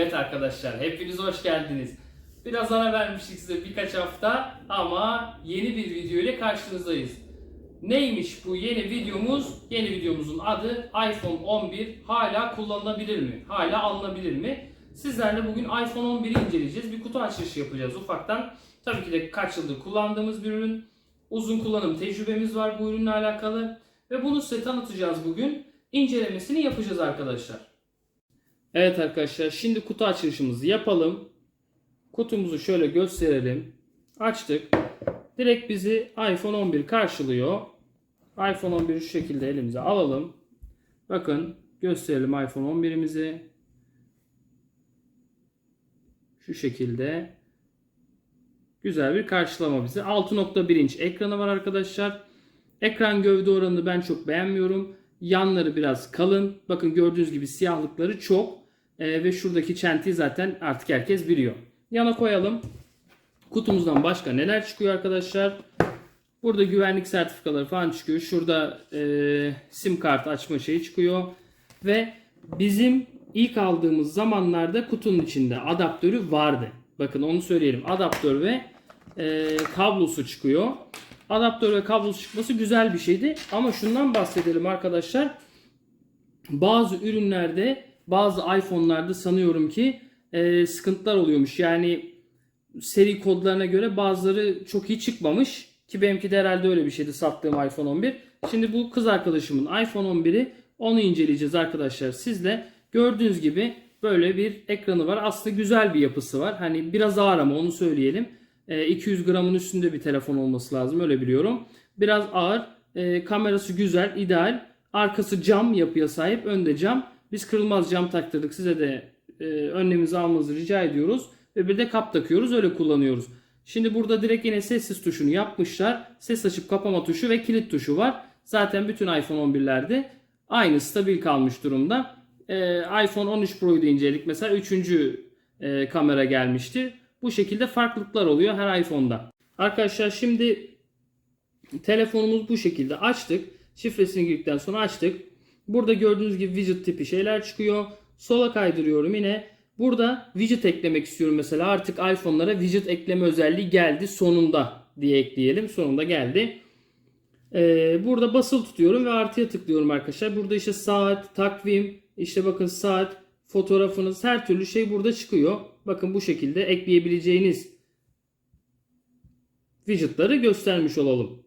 Evet arkadaşlar hepiniz hoş geldiniz. Biraz ara vermiştik size birkaç hafta ama yeni bir video ile karşınızdayız. Neymiş bu yeni videomuz? Yeni videomuzun adı iPhone 11 hala kullanılabilir mi? Hala alınabilir mi? Sizlerle bugün iPhone 11'i inceleyeceğiz. Bir kutu açılışı yapacağız ufaktan. Tabii ki de kaç yıldır kullandığımız bir ürün. Uzun kullanım tecrübemiz var bu ürünle alakalı. Ve bunu size tanıtacağız bugün. İncelemesini yapacağız arkadaşlar. Evet arkadaşlar şimdi kutu açılışımızı yapalım. Kutumuzu şöyle gösterelim. Açtık. Direkt bizi iPhone 11 karşılıyor. iPhone 11'i şu şekilde elimize alalım. Bakın gösterelim iPhone 11'imizi. Şu şekilde. Güzel bir karşılama bize. 6.1 inç ekranı var arkadaşlar. Ekran gövde oranını ben çok beğenmiyorum. Yanları biraz kalın. Bakın gördüğünüz gibi siyahlıkları çok. Ee, ve şuradaki çentiyi zaten artık herkes biliyor. Yana koyalım. Kutumuzdan başka neler çıkıyor arkadaşlar? Burada güvenlik sertifikaları falan çıkıyor. Şurada e, sim kart açma şeyi çıkıyor. Ve bizim ilk aldığımız zamanlarda kutunun içinde adaptörü vardı. Bakın onu söyleyelim. Adaptör ve e, kablosu çıkıyor. Adaptör ve kablosu çıkması güzel bir şeydi. Ama şundan bahsedelim arkadaşlar. Bazı ürünlerde, bazı iPhone'larda sanıyorum ki e, sıkıntılar oluyormuş. Yani seri kodlarına göre bazıları çok iyi çıkmamış. Ki benimki de herhalde öyle bir şeydi sattığım iPhone 11. Şimdi bu kız arkadaşımın iPhone 11'i onu inceleyeceğiz arkadaşlar sizle. Gördüğünüz gibi böyle bir ekranı var. Aslında güzel bir yapısı var. Hani biraz ağır ama onu söyleyelim. E, 200 gramın üstünde bir telefon olması lazım öyle biliyorum. Biraz ağır. E, kamerası güzel, ideal. Arkası cam yapıya sahip. Önde cam. Biz kırılmaz cam taktırdık. Size de e, önlemimizi almanızı rica ediyoruz. Ve bir de kap takıyoruz. Öyle kullanıyoruz. Şimdi burada direkt yine sessiz tuşunu yapmışlar. Ses açıp kapama tuşu ve kilit tuşu var. Zaten bütün iPhone 11'lerde aynı stabil kalmış durumda. Ee, iPhone 13 Pro'yu da inceledik. Mesela 3. E, kamera gelmişti. Bu şekilde farklılıklar oluyor her iPhone'da. Arkadaşlar şimdi telefonumuz bu şekilde açtık. Şifresini girdikten sonra açtık. Burada gördüğünüz gibi widget tipi şeyler çıkıyor. Sola kaydırıyorum yine. Burada widget eklemek istiyorum mesela. Artık iPhone'lara widget ekleme özelliği geldi sonunda diye ekleyelim. Sonunda geldi. Ee, burada basılı tutuyorum ve artıya tıklıyorum arkadaşlar. Burada işte saat, takvim, işte bakın saat, fotoğrafınız her türlü şey burada çıkıyor. Bakın bu şekilde ekleyebileceğiniz widgetları göstermiş olalım.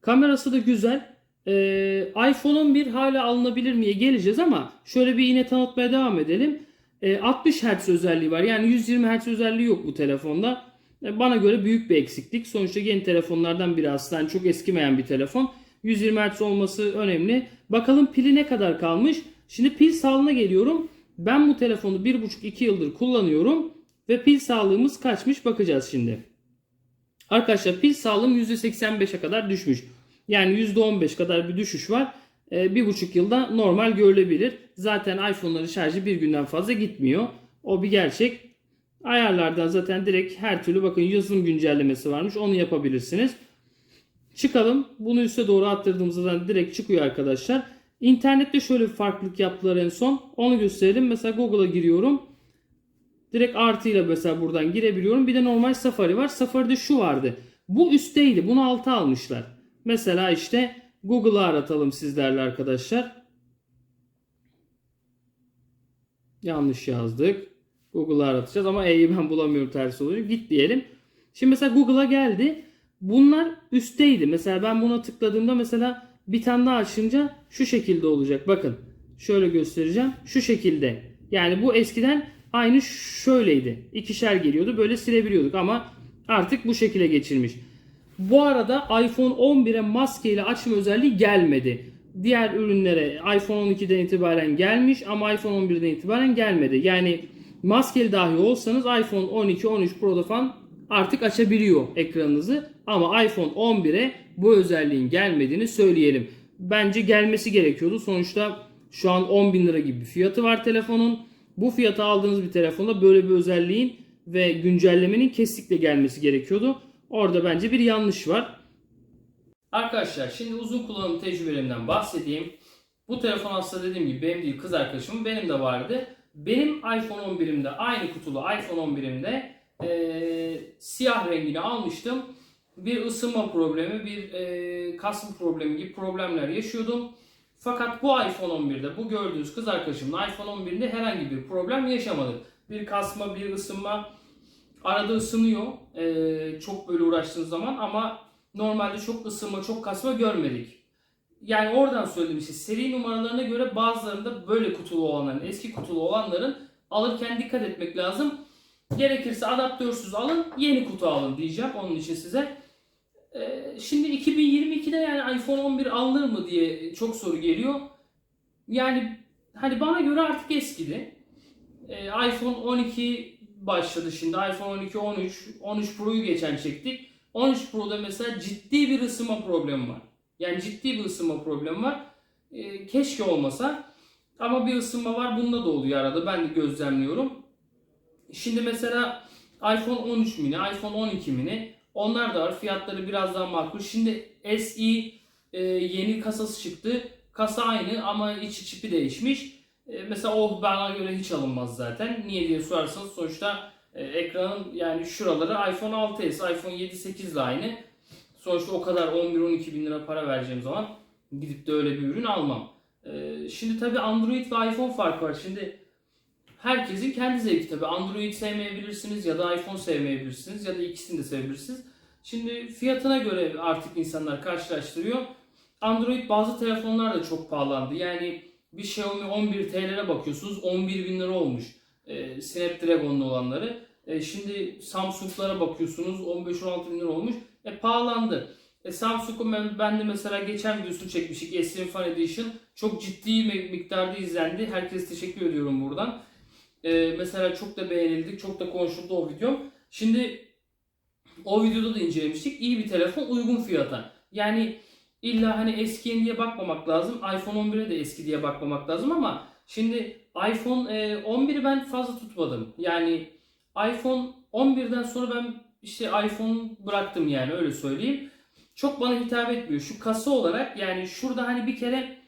Kamerası da güzel. Ee, iPhone 11 hala alınabilir miye geleceğiz ama şöyle bir yine tanıtmaya devam edelim. Ee, 60 Hz özelliği var. Yani 120 Hz özelliği yok bu telefonda. Ee, bana göre büyük bir eksiklik. Sonuçta yeni telefonlardan biri aslında yani çok eskimeyen bir telefon. 120 Hz olması önemli. Bakalım pili ne kadar kalmış. Şimdi pil sağlığına geliyorum. Ben bu telefonu 1,5-2 yıldır kullanıyorum. Ve pil sağlığımız kaçmış bakacağız şimdi. Arkadaşlar pil sağlığım %85'e kadar düşmüş. Yani %15 kadar bir düşüş var. Ee, bir buçuk yılda normal görülebilir. Zaten iPhone'ların şarjı bir günden fazla gitmiyor. O bir gerçek. Ayarlardan zaten direkt her türlü bakın yazılım güncellemesi varmış. Onu yapabilirsiniz. Çıkalım. Bunu üste doğru attırdığımızda direkt çıkıyor arkadaşlar. İnternette şöyle bir farklılık yaptılar en son. Onu gösterelim. Mesela Google'a giriyorum. Direkt artıyla mesela buradan girebiliyorum. Bir de normal Safari var. Safari'de şu vardı. Bu üstteydi. Bunu alta almışlar. Mesela işte Google'ı aratalım sizlerle arkadaşlar. Yanlış yazdık. Google'ı aratacağız ama E'yi ben bulamıyorum tersi oluyor. Git diyelim. Şimdi mesela Google'a geldi. Bunlar üstteydi. Mesela ben buna tıkladığımda mesela bir tane daha açınca şu şekilde olacak. Bakın şöyle göstereceğim. Şu şekilde. Yani bu eskiden aynı şöyleydi. İkişer geliyordu. Böyle silebiliyorduk ama artık bu şekilde geçirmiş. Bu arada iPhone 11'e maskeyle açma özelliği gelmedi. Diğer ürünlere iPhone 12'den itibaren gelmiş ama iPhone 11'den itibaren gelmedi. Yani maskeli dahi olsanız iPhone 12, 13 Pro'da falan artık açabiliyor ekranınızı. Ama iPhone 11'e bu özelliğin gelmediğini söyleyelim. Bence gelmesi gerekiyordu. Sonuçta şu an 10 bin lira gibi bir fiyatı var telefonun. Bu fiyata aldığınız bir telefonda böyle bir özelliğin ve güncellemenin kesinlikle gelmesi gerekiyordu. Orada bence bir yanlış var. Arkadaşlar şimdi uzun kullanım tecrübelerimden bahsedeyim. Bu telefon aslında dediğim gibi benim değil kız arkadaşımın benim de vardı. Benim iPhone 11'imde aynı kutulu iPhone 11'imde e, siyah rengini almıştım. Bir ısınma problemi, bir e, kasma problemi gibi problemler yaşıyordum. Fakat bu iPhone 11'de, bu gördüğünüz kız arkadaşımın iPhone 11'de herhangi bir problem yaşamadık. Bir kasma, bir ısınma, arada ısınıyor e, çok böyle uğraştığınız zaman ama normalde çok ısınma, çok kasma görmedik. Yani oradan söylediğim işte seri numaralarına göre bazılarında böyle kutulu olanların, eski kutulu olanların alırken dikkat etmek lazım. Gerekirse adaptörsüz alın, yeni kutu alın diyeceğim onun için size. Ee, şimdi 2022'de yani iPhone 11 alınır mı diye çok soru geliyor. Yani hani bana göre artık eskidi. Ee, iPhone 12 başladı şimdi. iPhone 12, 13, 13 Pro'yu geçen çektik. 13 Pro'da mesela ciddi bir ısınma problemi var. Yani ciddi bir ısınma problemi var. Ee, keşke olmasa. Ama bir ısınma var. Bunda da oluyor arada. Ben de gözlemliyorum. Şimdi mesela iPhone 13 mini, iPhone 12 mini onlar da var. Fiyatları biraz daha makul. Şimdi SE e, yeni kasası çıktı. Kasa aynı ama içi çipi değişmiş. E, mesela o bana göre hiç alınmaz zaten. Niye diye sorarsanız sonuçta e, ekranın yani şuraları iPhone 6s, iPhone 7, 8 ile aynı. Sonuçta o kadar 11-12 bin lira para vereceğim zaman gidip de öyle bir ürün almam. E, şimdi tabi Android ve iPhone farkı var. Şimdi herkesin kendi zevki tabi. Android sevmeyebilirsiniz ya da iPhone sevmeyebilirsiniz ya da ikisini de sevebilirsiniz. Şimdi fiyatına göre artık insanlar karşılaştırıyor. Android bazı telefonlar da çok pahalandı. Yani bir Xiaomi 11 TL'ye bakıyorsunuz 11 bin lira olmuş. Ee, Snapdragon'lu olanları. Ee, şimdi Samsung'lara bakıyorsunuz 15-16 bin lira olmuş. E pahalandı. E, Samsung'un ben, ben de mesela geçen videosunu çekmiştik. S Fan Edition. Çok ciddi mi- miktarda izlendi. Herkese teşekkür ediyorum buradan. Ee, mesela çok da beğenildik. Çok da konuşuldu o video. Şimdi o videoda da incelemiştik. İyi bir telefon uygun fiyata. Yani illa hani eski diye bakmamak lazım. iPhone 11'e de eski diye bakmamak lazım ama şimdi iPhone e, 11'i ben fazla tutmadım. Yani iPhone 11'den sonra ben işte iPhone bıraktım yani öyle söyleyeyim. Çok bana hitap etmiyor. Şu kasa olarak yani şurada hani bir kere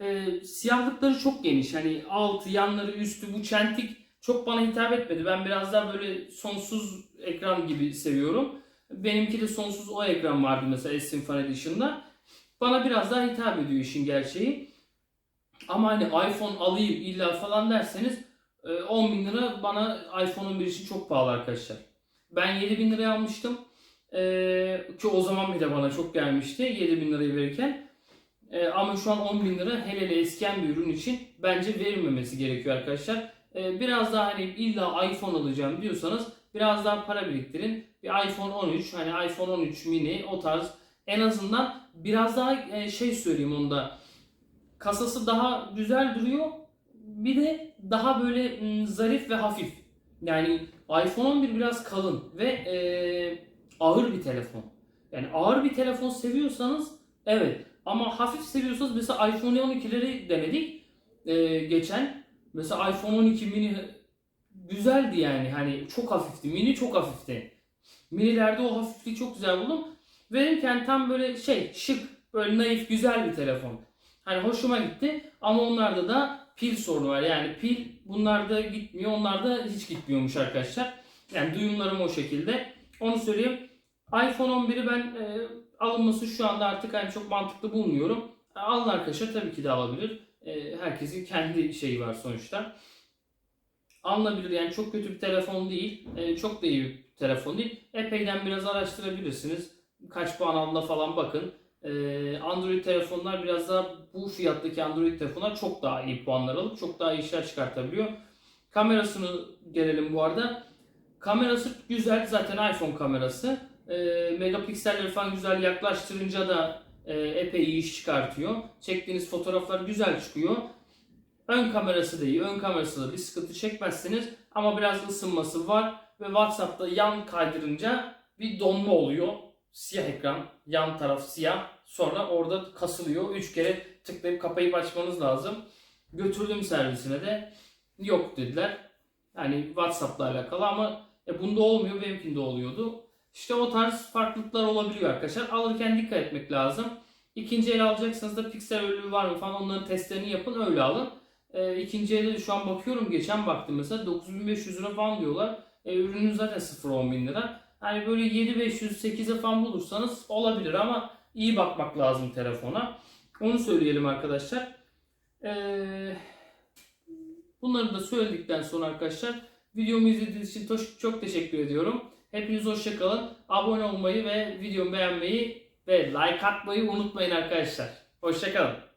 e, siyahlıkları çok geniş. Hani altı, yanları, üstü bu çentik çok bana hitap etmedi. Ben biraz daha böyle sonsuz ekran gibi seviyorum. Benimki de sonsuz o ekran vardı mesela S Fan Edition'da. Bana biraz daha hitap ediyor işin gerçeği. Ama hani iPhone alayım illa falan derseniz e, 10 bin lira bana iPhone 11 için çok pahalı arkadaşlar. Ben 7 bin liraya almıştım. E, ki o zaman bile bana çok gelmişti 7 bin lirayı verirken. E, ama şu an 10 bin lira hele hele eskiyen bir ürün için bence verilmemesi gerekiyor arkadaşlar. E, biraz daha hani illa iPhone alacağım diyorsanız biraz daha para biriktirin. Bir iPhone 13 hani iPhone 13 mini o tarz en azından biraz daha e, şey söyleyeyim onda kasası daha güzel duruyor. Bir de daha böyle zarif ve hafif. Yani iPhone 11 biraz kalın ve e, ağır bir telefon. Yani ağır bir telefon seviyorsanız evet ama hafif seviyorsanız mesela iPhone 12'leri denedik e, geçen. Mesela iPhone 12 mini güzeldi yani hani çok hafifti. Mini çok hafifti. Minilerde o hafifliği çok güzel buldum. Verirken tam böyle şey şık böyle naif güzel bir telefon. Hani hoşuma gitti ama onlarda da pil sorunu var. Yani pil bunlarda gitmiyor onlarda hiç gitmiyormuş arkadaşlar. Yani duyumlarım o şekilde. Onu söyleyeyim. iPhone 11'i ben e, alınması şu anda artık hani çok mantıklı bulmuyorum. Alın arkadaşlar tabii ki de alabilir. E, herkesin kendi şeyi var sonuçta. Alınabilir yani çok kötü bir telefon değil. E, çok da iyi bir telefon değil. Epeyden biraz araştırabilirsiniz. Kaç puan aldığına falan bakın. Ee, Android telefonlar biraz daha bu fiyattaki Android telefonlar çok daha iyi puanlar alıp çok daha iyi işler çıkartabiliyor. Kamerasını gelelim bu arada. Kamerası güzel zaten iPhone kamerası. Ee, megapikselleri falan güzel yaklaştırınca da e, epey iyi iş çıkartıyor. Çektiğiniz fotoğraflar güzel çıkıyor. Ön kamerası da iyi. Ön kamerası da bir sıkıntı çekmezsiniz. Ama biraz ısınması var. Ve WhatsApp'ta yan kaydırınca bir donma oluyor siyah ekran, yan taraf siyah. Sonra orada kasılıyor. 3 kere tıklayıp kapayıp açmanız lazım. Götürdüm servisine de yok dediler. Yani WhatsApp'la alakalı ama e, bunda olmuyor, benimkinde oluyordu. İşte o tarz farklılıklar olabiliyor arkadaşlar. Alırken dikkat etmek lazım. İkinci el alacaksanız da piksel ölü var mı falan onların testlerini yapın öyle alın. E, ikinci elde de şu an bakıyorum geçen baktım mesela 9500 lira falan diyorlar. E, ürünün zaten 0-10 bin lira. Hani böyle 7500-8'e falan bulursanız olabilir ama iyi bakmak lazım telefona. Onu söyleyelim arkadaşlar. Ee, bunları da söyledikten sonra arkadaşlar videomu izlediğiniz için çok, teşekkür ediyorum. Hepiniz hoşça kalın. Abone olmayı ve videomu beğenmeyi ve like atmayı unutmayın arkadaşlar. Hoşça kalın.